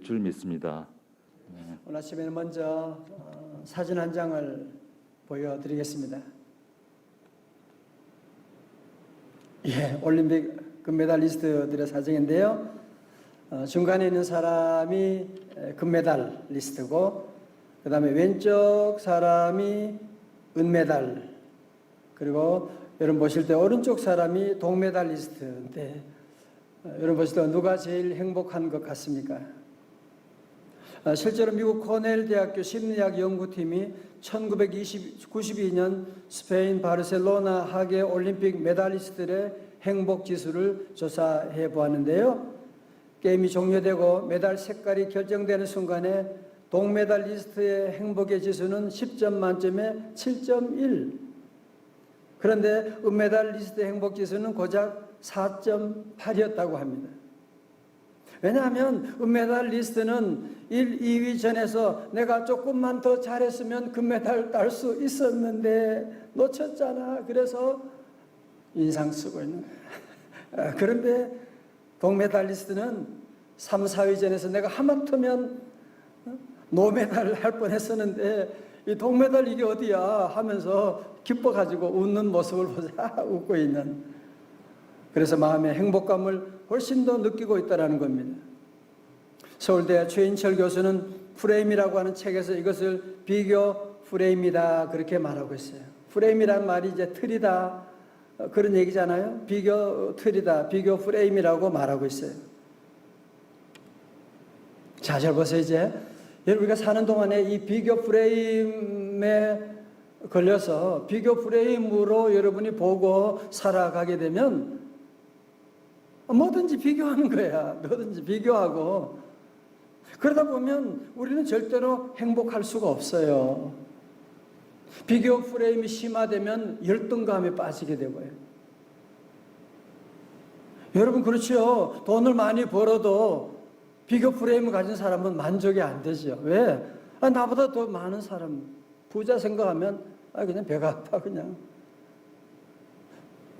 될 줄 믿습니다. 오늘 아침에는 먼저 어, 사진 한 장을 보여드리겠습니다. 예, 올림픽 금메달리스트들의 사진인데요. 어, 중간에 있는 사람이 에, 금메달 리스트고, 그 다음에 왼쪽 사람이 은메달, 그리고 여러분 보실 때 오른쪽 사람이 동메달 리스트인데, 어, 여러분 보실 때 누가 제일 행복한 것 같습니까? 아, 실제로 미국 코넬 대학교 심리학 연구팀이 1992년 스페인 바르셀로나 하계 올림픽 메달리스트들의 행복 지수를 조사해 보았는데요. 게임이 종료되고 메달 색깔이 결정되는 순간에 동메달리스트의 행복의 지수는 10점 만점에 7.1. 그런데 은메달리스트의 행복 지수는 고작 4.8이었다고 합니다. 왜냐하면 은메달 리스트는 1, 2위 전에서 내가 조금만 더 잘했으면 금메달 딸 수 있었는데 놓쳤잖아. 그래서 인상 쓰고 있는 거야. 아, 그런데 동메달 리스트는 3, 4위 전에서 내가 하마터면 어? 노메달 할 뻔했었는데 이 동메달 이게 어디야 하면서 기뻐가지고 웃는 모습을 보자 웃고 있는 그래서 마음의 행복감을 훨씬 더 느끼고 있다는 겁니다. 서울대 최인철 교수는 프레임이라고 하는 책에서 이것을 비교 프레임이다 그렇게 말하고 있어요. 프레임이란 말이 이제 틀이다 어, 그런 얘기잖아요. 비교 틀이다, 비교 프레임이라고 말하고 있어요. 자, 잘 보세요 이제 우리가 사는 동안에 이 비교 프레임에 걸려서 비교 프레임으로 여러분이 보고 살아가게 되면 뭐든지 비교하는 거야. 뭐든지 비교하고. 그러다 보면 우리는 절대로 행복할 수가 없어요. 비교 프레임이 심화되면 열등감에 빠지게 되고요. 여러분, 그렇죠. 돈을 많이 벌어도 비교 프레임을 가진 사람은 만족이 안 되죠. 왜? 아, 나보다 더 많은 사람, 부자 생각하면, 아, 그냥 배가 아파, 그냥.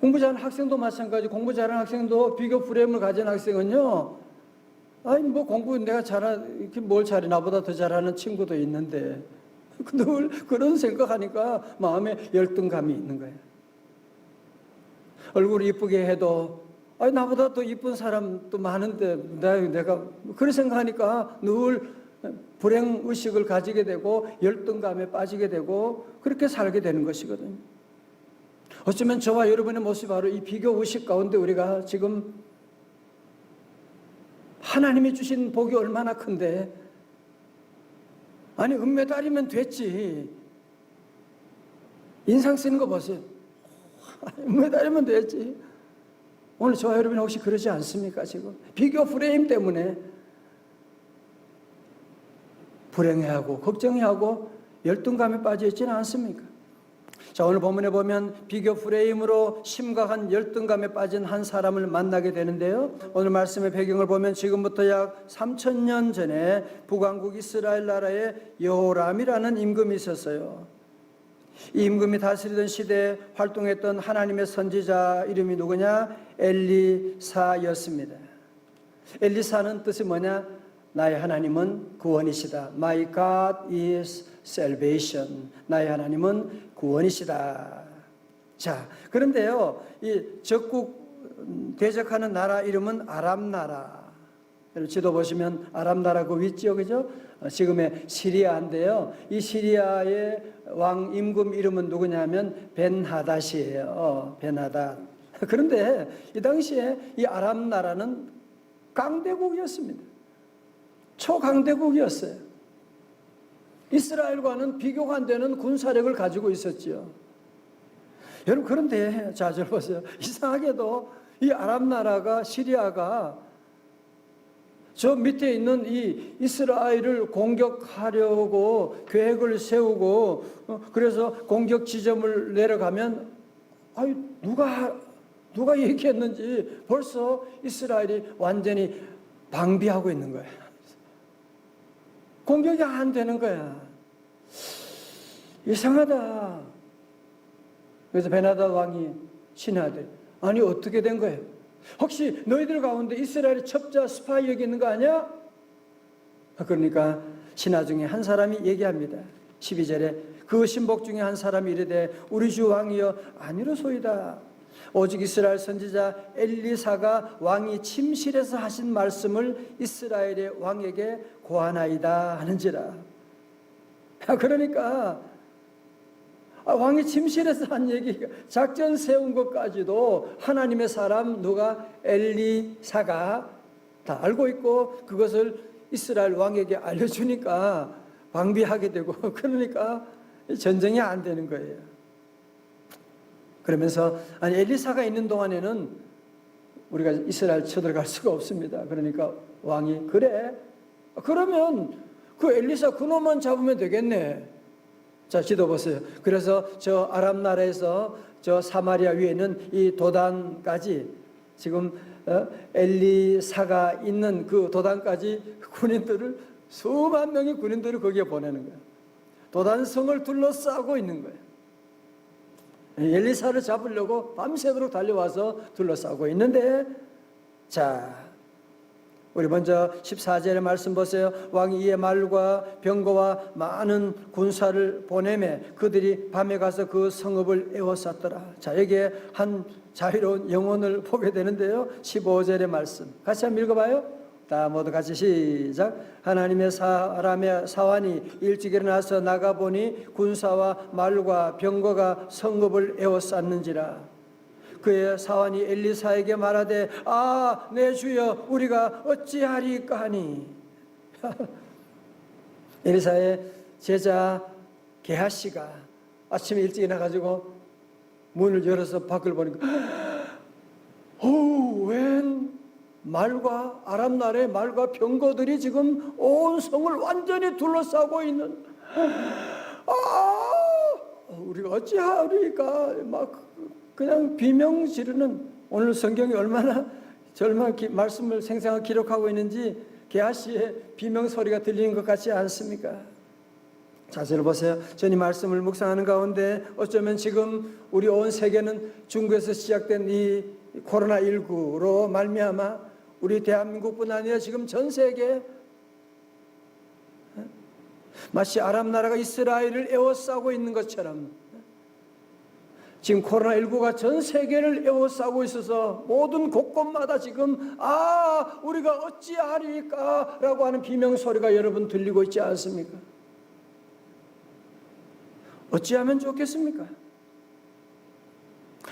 공부 잘하는 학생도 마찬가지. 공부 잘하는 학생도 비교 프레임을 가진 학생은요. 아니 뭐 공부 내가 잘하 이렇게 뭘 잘해 나보다 더 잘하는 친구도 있는데 늘 그런 생각하니까 마음에 열등감이 있는 거예요. 얼굴 이쁘게 해도 아니 나보다 더 이쁜 사람도 많은데 내가, 내가 그런 생각하니까 늘 불행 의식을 가지게 되고 열등감에 빠지게 되고 그렇게 살게 되는 것이거든요. 어쩌면 저와 여러분의 모습이 바로 이 비교 의식 가운데 우리가 지금 하나님이 주신 복이 얼마나 큰데. 아니 은메달이면 됐지. 인상 쓰는 거 보세요. 은메달이면 됐지. 오늘 저와 여러분이 혹시 그러지 않습니까 지금? 비교 프레임 때문에. 불행해하고 걱정해하고 열등감에 빠져 있지는 않습니까 자, 오늘 본문에 보면 비교 프레임으로 심각한 열등감에 빠진 한 사람을 만나게 되는데요. 오늘 말씀의 배경을 보면 지금부터 약 3천년 전에 북왕국 이스라엘 나라에 여호람이라는 임금이 있었어요. 이 임금이 다스리던 시대에 활동했던 하나님의 선지자 이름이 누구냐? 엘리사였습니다. 엘리사는 뜻이 뭐냐? 나의 하나님은 구원이시다. My God is salvation. 나의 하나님은 구원이시다. 자, 그런데요, 이 적국 대적하는 나라 이름은 아람 나라. 지도 보시면 아람 나라 그 윗지요, 그죠? 어, 지금의 시리아인데요. 이 시리아의 왕 임금 이름은 누구냐면 벤하닷이에요. 어, 벤하닷. 그런데 이 당시에 이 아람 나라는 강대국이었습니다. 초강대국이었어요. 이스라엘과는 비교가 안 되는 군사력을 가지고 있었지요. 여러분 그런데 자절 보세요. 이상하게도 이 아랍 나라가 시리아가 저 밑에 있는 이 이스라엘을 공격하려고 계획을 세우고 어, 그래서 공격 지점을 내려가면 아유 누가 누가 얘기했는지 벌써 이스라엘이 완전히 방비하고 있는 거예요. 공격이 안 되는 거야. 이상하다. 그래서 베나다 왕이 신하들 아니 어떻게 된 거예요? 혹시 너희들 가운데 이스라엘의 첩자 스파이 여기 있는 거 아니야? 그러니까 신하 중에 한 사람이 얘기합니다. 12절에 그 신복 중에 한 사람이 이르되 우리 주 왕이여 아니로소이다. 오직 이스라엘 선지자 엘리사가 왕이 침실에서 하신 말씀을 이스라엘의 왕에게 고하나이다 하는지라. 그러니까 아, 왕이 침실에서 한 얘기, 작전 세운 것까지도 하나님의 사람 누가 엘리사가 다 알고 있고 그것을 이스라엘 왕에게 알려주니까 방비하게 되고 그러니까 전쟁이 안 되는 거예요. 그러면서 아니 엘리사가 있는 동안에는 우리가 이스라엘 쳐들어갈 수가 없습니다. 그러니까 왕이 그래 그러면 그 엘리사 그놈만 잡으면 되겠네. 자, 지도 보세요. 그래서 저 아람 나라에서 저 사마리아 위에는 이 도단까지 지금 어, 엘리사가 있는 그 도단까지 군인들을 수만 명의 군인들을 거기에 보내는 거예요. 도단성을 둘러싸고 있는 거예요. 엘리사를 잡으려고 밤새도록 달려와서 둘러싸고 있는데 자 우리 먼저 14절의 말씀 보세요. 왕이 이에 말과 병거와 많은 군사를 보내매 그들이 밤에 가서 그 성읍을 에워쌌더라. 자, 여기에 한 자유로운 영혼을 보게 되는데요. 15절의 말씀. 같이 한번 읽어봐요. 다 모두 같이 시작. 하나님의 사람의 사환이 일찍 일어나서 나가 보니 군사와 말과 병거가 성읍을 에워쌌는지라. 그의 사환이 엘리사에게 말하되 아 내 주여 우리가 어찌하리까 하니 엘리사의 제자 게하씨가 아침에 일찍 일어나가지고 문을 열어서 밖을 보니까 오웬 말과 아람 나라의 말과 병거들이 지금 온 성을 완전히 둘러싸고 있는 아 우리가 어찌하리까 막 그냥 비명 지르는 오늘 성경이 얼마나 절망 기, 말씀을 생생하게 기록하고 있는지 게하씨의 비명 소리가 들리는 것 같지 않습니까? 자세를 보세요. 전이 말씀을 묵상하는 가운데 어쩌면 지금 우리 온 세계는 중국에서 시작된 이 코로나 19로 말미암아 우리 대한민국뿐 아니라 지금 전 세계 마치 아랍 나라가 이스라엘을 에워싸고 있는 것처럼 지금 코로나19가 전 세계를 에워싸고 있어서 모든 곳곳마다 지금 아 우리가 어찌하리까 라고 하는 비명소리가 여러분 들리고 있지 않습니까? 어찌하면 좋겠습니까?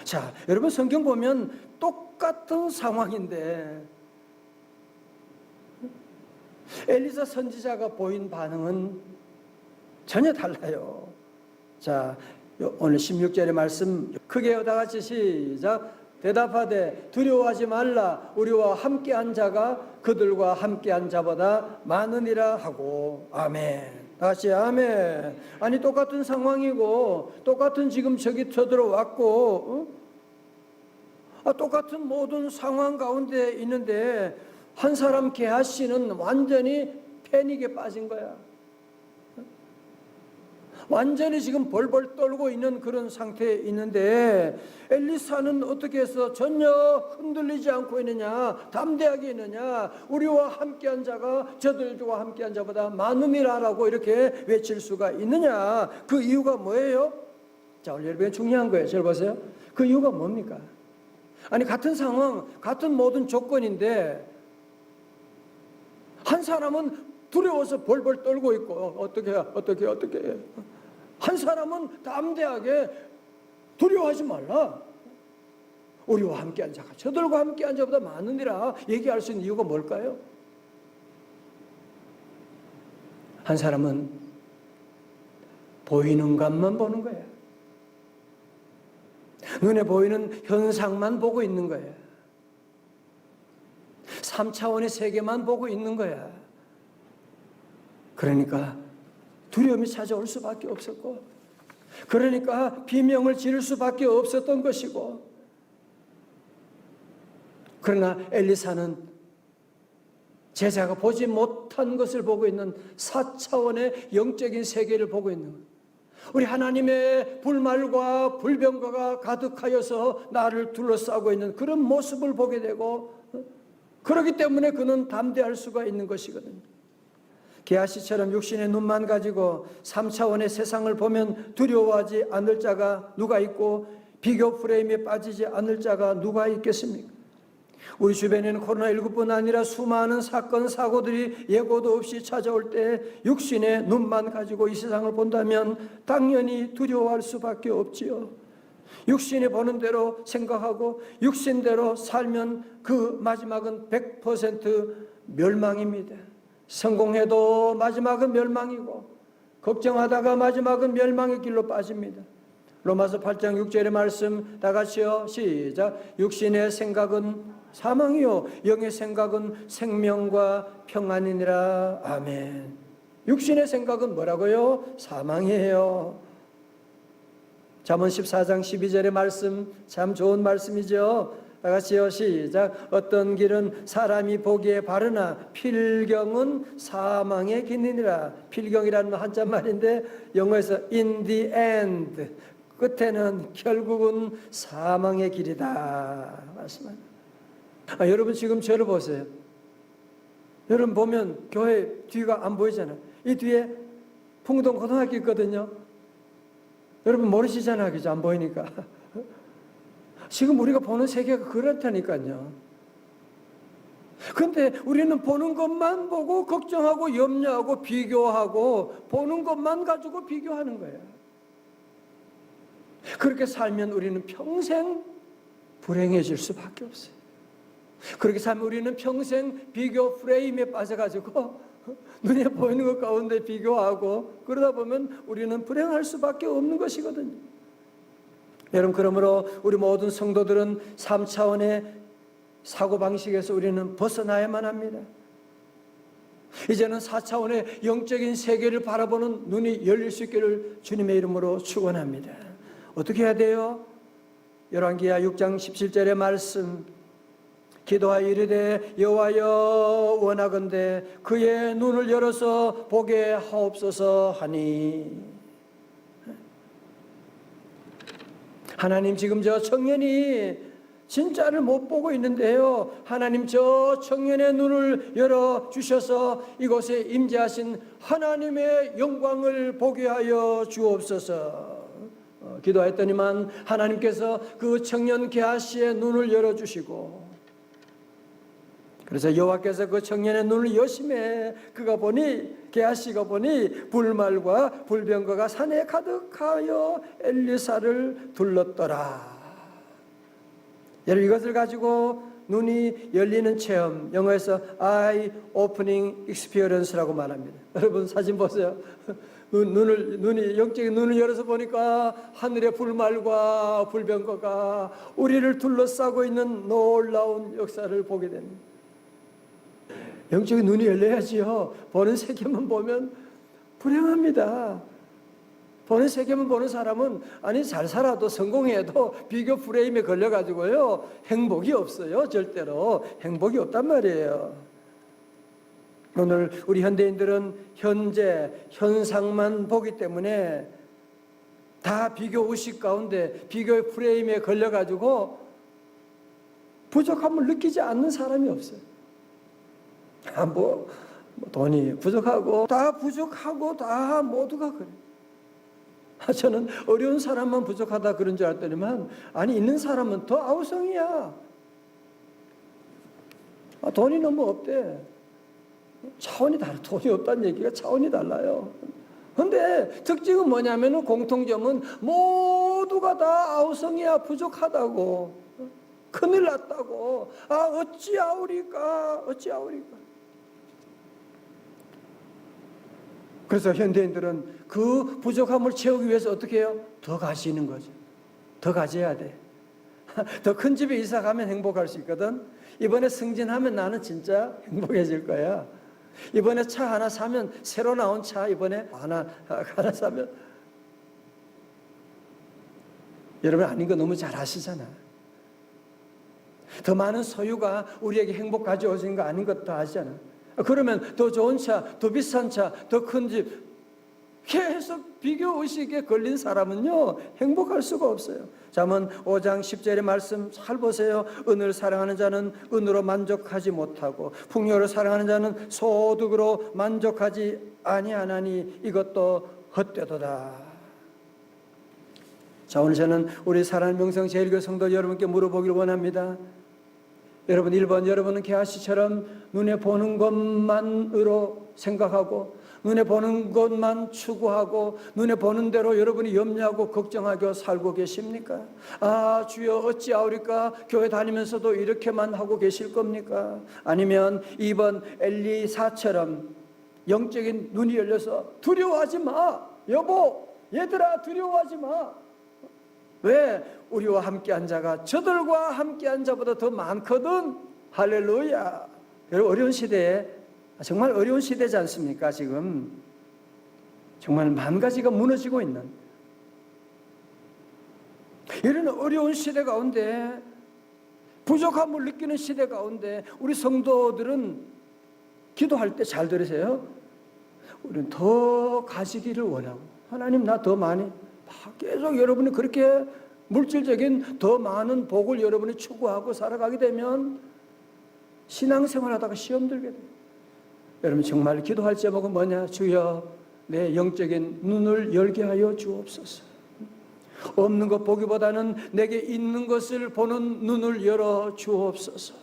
자 여러분 성경 보면 똑같은 상황인데 엘리사 선지자가 보인 반응은 전혀 달라요. 자, 오늘 16절의 말씀 크게 다 같이 시작. 대답하되 두려워하지 말라 우리와 함께한 자가 그들과 함께한 자보다 많으니라 하고 아멘. 다시 아멘. 아니 똑같은 상황이고 똑같은 지금 적이 쳐들어왔고 어? 아, 똑같은 모든 상황 가운데 있는데 한 사람 게하씨는 완전히 패닉에 빠진 거야. 완전히 지금 벌벌 떨고 있는 그런 상태에 있는데 엘리사는 어떻게 해서 전혀 흔들리지 않고 있느냐 담대하게 있느냐 우리와 함께한 자가 저들과 함께한 자보다 많음이라라고 이렇게 외칠 수가 있느냐 그 이유가 뭐예요? 자 오늘 여러분 중요한 거예요 잘 보세요 그 이유가 뭡니까? 아니 같은 상황 같은 모든 조건인데 한 사람은 두려워서 벌벌 떨고 있고 어떻게 어떻게 어떻게 한 사람은 담대하게 두려워하지 말라. 우리와 함께 한 자가 저들과 함께 한 자보다 많으니라 얘기할 수 있는 이유가 뭘까요? 한 사람은 보이는 것만 보는 거야. 눈에 보이는 현상만 보고 있는 거야. 3차원의 세계만 보고 있는 거야. 그러니까 두려움이 찾아올 수밖에 없었고, 그러니까 비명을 지를 수밖에 없었던 것이고, 그러나 엘리사는 제자가 보지 못한 것을 보고 있는 4차원의 영적인 세계를 보고 있는 것. 우리 하나님의 불말과 불병거가 가득하여서 나를 둘러싸고 있는 그런 모습을 보게 되고 그렇기 때문에 그는 담대할 수가 있는 것이거든요. 게하시처럼 육신의 눈만 가지고 3차원의 세상을 보면 두려워하지 않을 자가 누가 있고 비교 프레임에 빠지지 않을 자가 누가 있겠습니까? 우리 주변에는 코로나19뿐 아니라 수많은 사건, 사고들이 예고도 없이 찾아올 때 육신의 눈만 가지고 이 세상을 본다면 당연히 두려워할 수밖에 없지요. 육신이 보는 대로 생각하고 육신대로 살면 그 마지막은 100% 멸망입니다. 성공해도 마지막은 멸망이고 걱정하다가 마지막은 멸망의 길로 빠집니다. 로마서 8장 6절의 말씀 다 같이요. 시작. 육신의 생각은 사망이요 영의 생각은 생명과 평안이니라. 아멘. 육신의 생각은 뭐라고요? 사망이에요. 잠언 14장 12절의 말씀 참 좋은 말씀이죠. 다 같이요 시작. 어떤 길은 사람이 보기에 바르나 필경은 사망의 길이니라. 필경이라는 한자말인데 영어에서 in the end 끝에는 결국은 사망의 길이다. 말씀합니다 아, 여러분 지금 저를 보세요. 여러분 보면 교회 뒤가 안 보이잖아요. 이 뒤에 풍동 고등학교 있거든요 여러분 모르시잖아요 그죠 안 보이니까 지금 우리가 보는 세계가 그렇다니까요. 근데 우리는 보는 것만 보고 걱정하고 염려하고 비교하고 보는 것만 가지고 비교하는 거예요. 그렇게 살면 우리는 평생 불행해질 수밖에 없어요. 그렇게 살면 우리는 평생 비교 프레임에 빠져가지고 눈에 보이는 것 가운데 비교하고 그러다 보면 우리는 불행할 수밖에 없는 것이거든요. 여러분 그러므로 우리 모든 성도들은 3차원의 사고 방식에서 우리는 벗어나야만 합니다. 이제는 4차원의 영적인 세계를 바라보는 눈이 열릴 수 있기를 주님의 이름으로 축원합니다. 어떻게 해야 돼요? 열왕기하 6장 17절의 말씀 기도하여 이르되 여호와여 원하건대 그의 눈을 열어서 보게 하옵소서 하니 하나님 지금 저 청년이 진짜를 못 보고 있는데요. 하나님 저 청년의 눈을 열어 주셔서 이곳에 임재하신 하나님의 영광을 보게 하여 주옵소서. 어, 기도했더니만 하나님께서 그 청년 게하시의 눈을 열어 주시고 그래서 여호와께서 그 청년의 눈을 여심해 그가 보니 게하시가 보니 불말과 불병거가 산에 가득하여 엘리사를 둘렀더라. 여러분 이것을 가지고 눈이 열리는 체험 영어에서 eye opening experience라고 말합니다. 여러분 사진 보세요. 눈, 눈을 눈이 영적인 눈을 열어서 보니까 하늘의 불말과 불병거가 우리를 둘러싸고 있는 놀라운 역사를 보게 됩니다. 영적인 눈이 열려야지요. 보는 세계만 보면 불행합니다. 보는 세계만 보는 사람은 아니 잘 살아도 성공해도 비교 프레임에 걸려가지고요 행복이 없어요 절대로 행복이 없단 말이에요. 오늘 우리 현대인들은 현재 현상만 보기 때문에 다 비교 의식 가운데 비교의 프레임에 걸려가지고 부족함을 느끼지 않는 사람이 없어요. 아, 뭐, 뭐 돈이 부족하고 다 부족하고 다 모두가 그래. 아, 저는 어려운 사람만 부족하다 그런 줄 알았더니만 아니 있는 사람은 더 아우성이야. 아, 돈이 너무 없대. 차원이 달라. 돈이 없다는 얘기가 차원이 달라요. 근데 특징은 뭐냐면은 공통점은 모두가 다 아우성이야 부족하다고 큰일 났다고 아 어찌하오리까 어찌하오리까 그래서 현대인들은 그 부족함을 채우기 위해서 어떻게 해요? 더 가시는 거죠. 더 가져야 돼. 더 큰 집에 이사 가면 행복할 수 있거든. 이번에 승진하면 나는 진짜 행복해질 거야. 이번에 차 하나 사면 새로 나온 차 이번에 하나 하나 사면 여러분 아닌 거 너무 잘 아시잖아. 더 많은 소유가 우리에게 행복 가져오신 거 아닌 것도 아시잖아. 그러면 더 좋은 차, 더 비싼 차, 더 큰 집. 계속 비교 의식에 걸린 사람은요 행복할 수가 없어요. 잠언 5장 10절의 말씀 잘 보세요. 은을 사랑하는 자는 은으로 만족하지 못하고 풍요를 사랑하는 자는 소득으로 만족하지 아니하나니 이것도 헛되도다. 자 오늘 저는 우리 사랑하는 명성 제일교 성도 여러분께 물어보기를 원합니다. 여러분 1번 여러분은 개아씨처럼 눈에 보는 것만으로 생각하고 눈에 보는 것만 추구하고 눈에 보는 대로 여러분이 염려하고 걱정하고 살고 계십니까? 아 주여 어찌하오리까 교회 다니면서도 이렇게만 하고 계실 겁니까? 아니면 2번 엘리사처럼 영적인 눈이 열려서 두려워하지 마 여보 얘들아 두려워하지 마 왜? 우리와 함께한 자가 저들과 함께한 자보다 더 많거든. 할렐루야. 여러분 어려운 시대에 정말 어려운 시대지 않습니까? 지금 정말 만 가지가 무너지고 있는 이런 어려운 시대 가운데 부족함을 느끼는 시대 가운데 우리 성도들은 기도할 때 잘 들으세요. 우리는 더 가지기를 원하고 하나님 나 더 많이 계속 여러분이 그렇게 물질적인 더 많은 복을 여러분이 추구하고 살아가게 되면 신앙생활 하다가 시험 들게 돼요. 여러분 정말 기도할 제목은 뭐냐? 주여 내 영적인 눈을 열게 하여 주옵소서. 없는 것 보기보다는 내게 있는 것을 보는 눈을 열어 주옵소서.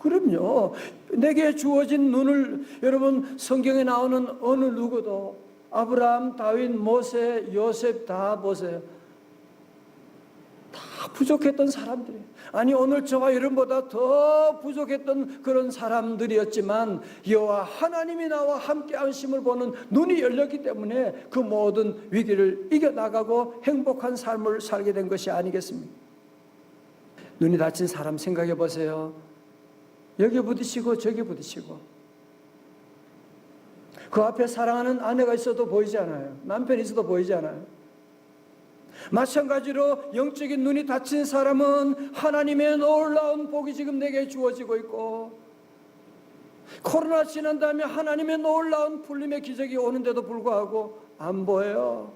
그럼요. 내게 주어진 눈을 여러분 성경에 나오는 어느 누구도 아브라함, 다윗, 모세, 요셉 다 보세요. 다 부족했던 사람들이 아니 오늘 저와 여러분보다 더 부족했던 그런 사람들이었지만 여호와 하나님이 나와 함께 안심을 보는 눈이 열렸기 때문에 그 모든 위기를 이겨 나가고 행복한 삶을 살게 된 것이 아니겠습니까? 눈이 다친 사람 생각해 보세요. 여기 부딪히고 저기 부딪히고 그 앞에 사랑하는 아내가 있어도 보이지 않아요. 남편이 있어도 보이지 않아요. 마찬가지로 영적인 눈이 닫힌 사람은 하나님의 놀라운 복이 지금 내게 주어지고 있고 코로나 지난 다음에 하나님의 놀라운 풀림의 기적이 오는데도 불구하고 안 보여요.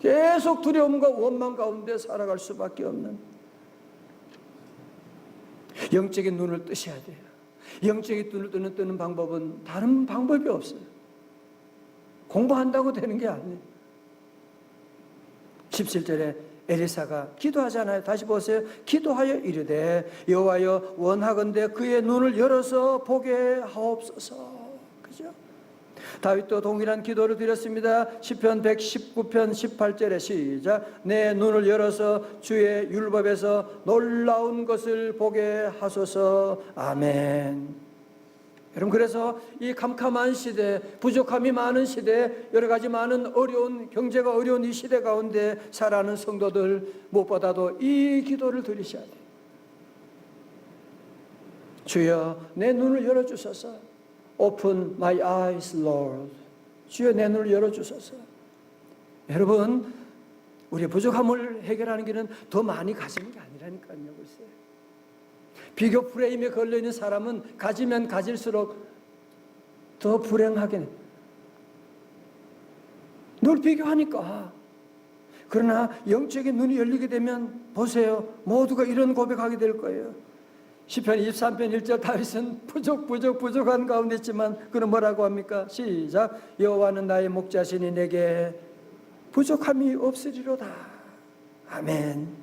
계속 두려움과 원망 가운데 살아갈 수밖에 없는 영적인 눈을 뜨셔야 돼요. 영적인 눈을 뜨는, 뜨는 방법은 다른 방법이 없어요. 공부한다고 되는 게 아니에요. 17절에 에리사가 기도하잖아요. 다시 보세요. 기도하여 이르되 여호와여 원하건대 그의 눈을 열어서 보게 하옵소서. 그죠? 다윗도 동일한 기도를 드렸습니다. 시편 119편 18절에 시작. 내 눈을 열어서 주의 율법에서 놀라운 것을 보게 하소서. 아멘. 여러분 그래서 이 캄캄한 시대, 부족함이 많은 시대, 여러 가지 많은 어려운 경제가 어려운 이 시대 가운데 살아가는 성도들 무엇보다도 이 기도를 드리셔야 돼요. 주여 내 눈을 열어 주소서. Open my eyes, Lord. 주여 내 눈을 열어 주소서. 여러분 우리의 부족함을 해결하는 길은 더 많이 가지는 게 아니라니까요. 글쎄. 비교 프레임에 걸려 있는 사람은 가지면 가질수록 더 불행하게 돼. 늘 비교하니까. 그러나 영적인 눈이 열리게 되면 보세요. 모두가 이런 고백하게 될 거예요. 시편 23편 1절 다윗은 부족 부족 부족한 가운데 있지만 그는 뭐라고 합니까? 시작. 여호와는 나의 목자시니 내게 부족함이 없으리로다. 아멘.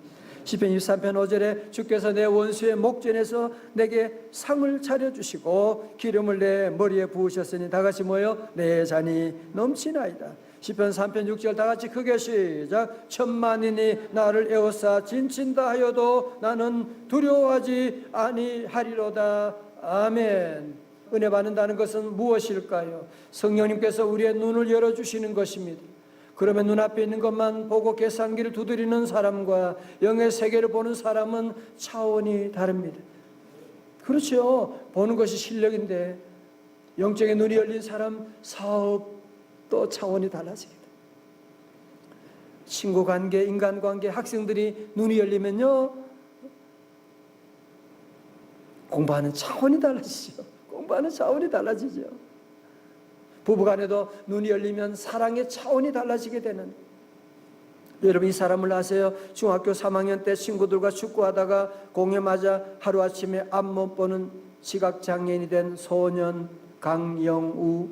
시편 23편 5절에 주께서 내 원수의 목전에서 내게 상을 차려 주시고 기름을 내 머리에 부으셨으니 다 같이 모여 내 잔이 넘치나이다. 시편 3편 6절 다 같이 크게 시작 천만인이 나를 에워싸 진친다 하여도 나는 두려워하지 아니하리로다 아멘 은혜 받는다는 것은 무엇일까요? 성령님께서 우리의 눈을 열어 주시는 것입니다 그러면 눈앞에 있는 것만 보고 계산기를 두드리는 사람과 영의 세계를 보는 사람은 차원이 다릅니다. 그렇죠. 보는 것이 실력인데 영적인 눈이 열린 사람 사업도 차원이 달라집니다. 친구 관계, 인간 관계, 학생들이 눈이 열리면요. 공부하는 차원이 달라지죠. 공부하는 차원이 달라지죠. 부부간에도 눈이 열리면 사랑의 차원이 달라지게 되는. 여러분 이 사람을 아세요? 중학교 3학년 때 친구들과 축구하다가 공에 맞아 하루아침에 앞 못 보는 시각장애인이 된 소년 강영우.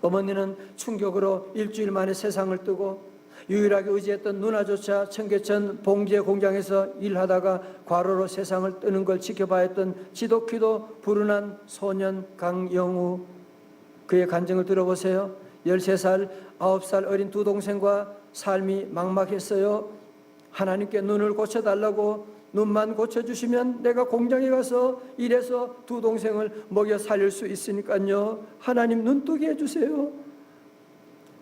어머니는 충격으로 일주일 만에 세상을 뜨고 유일하게 의지했던 누나조차 청계천 봉제 공장에서 일하다가 과로로 세상을 뜨는 걸 지켜봐야 했던 지독히도 불운한 소년 강영우 그의 간증을 들어보세요. 13살, 9살 어린 두 동생과 삶이 막막했어요. 하나님께 눈을 고쳐달라고 눈만 고쳐주시면 내가 공장에 가서 일해서 두 동생을 먹여 살릴 수 있으니까요. 하나님 눈뜨게 해주세요.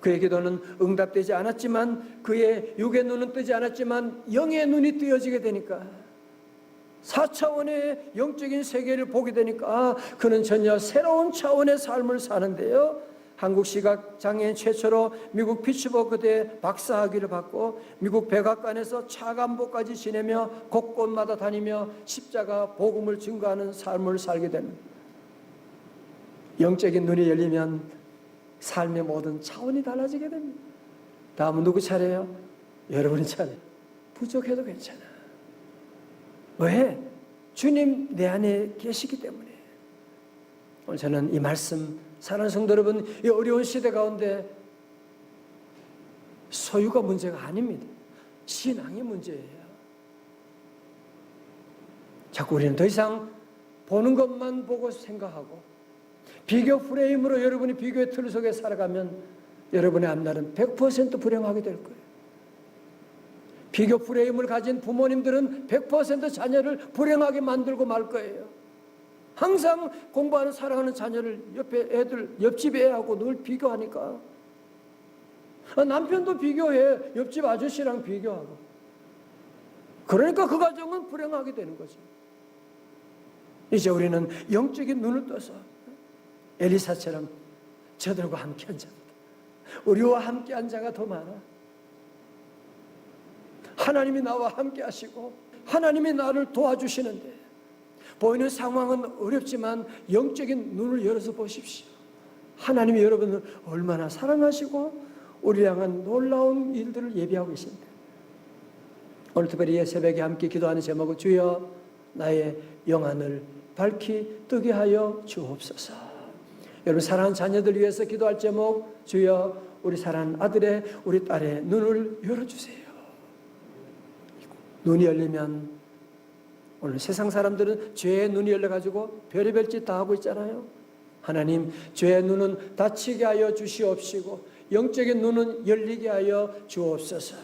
그의 기도는 응답되지 않았지만 그의 육의 눈은 뜨지 않았지만 영의 눈이 뜨여지게 되니까 4차원의 영적인 세계를 보게 되니까 아, 그는 전혀 새로운 차원의 삶을 사는데요. 한국 시각 장애인 최초로 미국 피츠버그대 박사 학위를 받고 미국 백악관에서 차관보까지 지내며 곳곳마다 다니며 십자가 복음을 증거하는 삶을 살게 되는 영적인 눈이 열리면 삶의 모든 차원이 달라지게 됩니다. 다음은 누구 차례예요? 여러분의 차례. 부족해도 괜찮아. 왜? 주님 내 안에 계시기 때문에. 오늘 저는 이 말씀, 사랑하는 성도 여러분, 이 어려운 시대 가운데 소유가 문제가 아닙니다. 신앙이 문제예요. 자꾸 우리는 더 이상 보는 것만 보고 생각하고 비교 프레임으로 여러분이 비교의 틀 속에 살아가면 여러분의 앞날은 100% 불행하게 될 거예요. 비교 프레임을 가진 부모님들은 100% 자녀를 불행하게 만들고 말 거예요. 항상 공부하는 사랑하는 자녀를 옆에 애들 옆집 애하고 늘 비교하니까 아, 남편도 비교해 옆집 아저씨랑 비교하고 그러니까 그 가정은 불행하게 되는 거죠. 이제 우리는 영적인 눈을 떠서 엘리사처럼 저들과 함께 앉아니다 우리와 함께 한 자가 더 많아. 하나님이 나와 함께 하시고 하나님이 나를 도와주시는데 보이는 상황은 어렵지만 영적인 눈을 열어서 보십시오. 하나님이 여러분을 얼마나 사랑하시고 우리 향한 놀라운 일들을 예비하고 계신데 오늘 특별히 새벽에 함께 기도하는 제목은 주여 나의 영안을 밝히 뜨게 하여 주옵소서. 여러분 사랑하는 자녀들 위해서 기도할 제목 주여 우리 사랑하는 아들의 우리 딸의 눈을 열어주세요. 눈이 열리면 오늘 세상 사람들은 죄의 눈이 열려가지고 별의별 짓 다 하고 있잖아요. 하나님 죄의 눈은 닫히게 하여 주시옵시고 영적인 눈은 열리게 하여 주옵소서.